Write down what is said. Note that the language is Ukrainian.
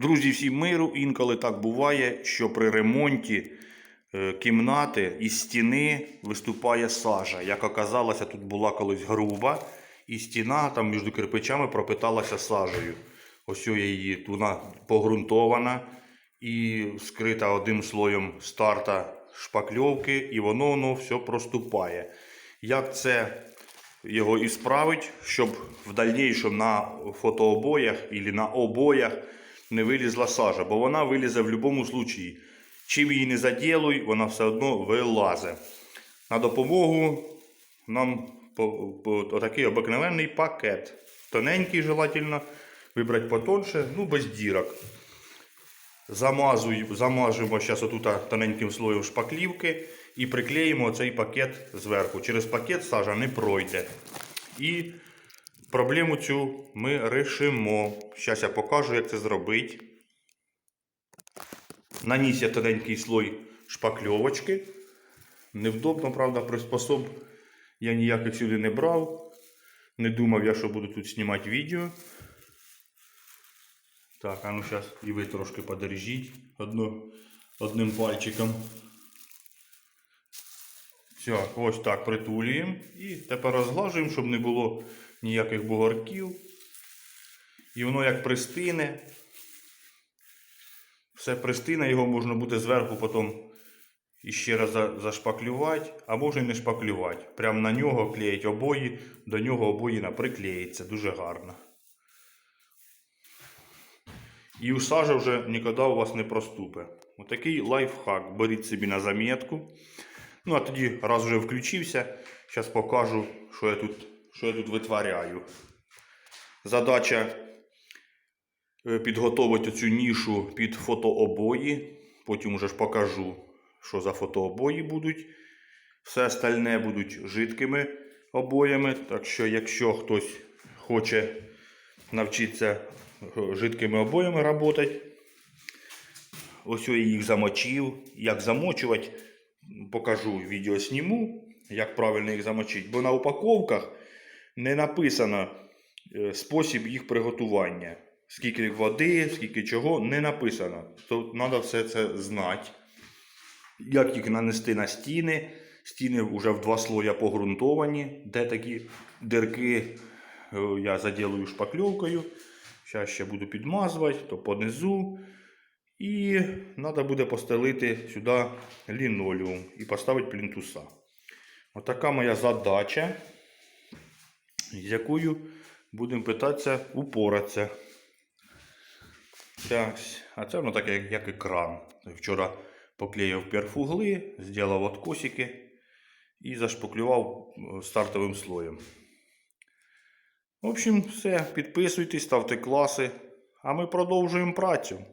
Друзі, всім миру. Інколи так буває, що при ремонті е, кімнати із стіни виступає сажа. Як оказалося, тут була колись груба, і стіна там між кирпичами пропиталася сажею. Ось її вона погрунтована і скрита одним слоєм старта шпакльовки, і воно, воно все проступає. Як це його і справить, щоб в дальнейшем на фотообоях або на обоях не вилізла сажа, бо вона вилізе в будь-якому случаї. Чим її не заділуй, вона все одно вилазе. На допомогу нам по, по, такий обикновенний пакет. Тоненький желательно, вибрати потонше, ну без дірок. Замазуй, замажемо зараз отут тоненьким слоєм шпаклівки і приклеїмо цей пакет зверху. Через пакет сажа не пройде. І проблему цю ми рішимо. Зараз я покажу, як це зробити. Наніс я тоненький слой шпакльовочки. Невдобно, правда, приспособ я ніяких сюди не брав. Не думав я, що буду тут знімати відео. Так, а ну зараз і ви трошки подержіть одно, одним пальчиком. Все, ось так притулюємо. І тепер розглажуємо, щоб не було ніяких бугорків. І воно як пристине. Все пристине, його можна буде зверху потім іще раз зашпаклювати, а може і не шпаклювати. Прямо на нього клеїть обої, до нього обої приклеїться. Дуже гарно. І у сажа вже ніколи у вас не проступе. Отакий лайфхак. Беріть собі на замітку. Ну, а тоді, раз вже включився, зараз покажу, що я тут, що я тут витворяю. Задача е, підготувати цю нішу під фотообої. Потім вже ж покажу, що за фотообої будуть. Все остальне будуть жидкими обоями. Так що, якщо хтось хоче навчитися е, жидкими обоями працювати, ось я їх замочив. Як замочувати, покажу відео зніму, як правильно їх замочити. Бо на упаковках не написано е, спосіб їх приготування. Скільки води, скільки чого, не написано. То треба все це знати. Як їх нанести на стіни. Стіни вже в два слоя погрунтовані, де такі дирки е, я заділую шпакльовкою. Зараз ще буду підмазувати, то понизу. І треба буде постелити сюди лінолеум і поставити плінтуса. Отака моя задача, з якою будемо питатися упоратися. Так, а це воно таке, як, екран. Вчора поклеїв перфугли, зробив откосики і зашпаклював е, стартовим слоєм. В общем, все. Підписуйтесь, ставте класи, а ми продовжуємо працю.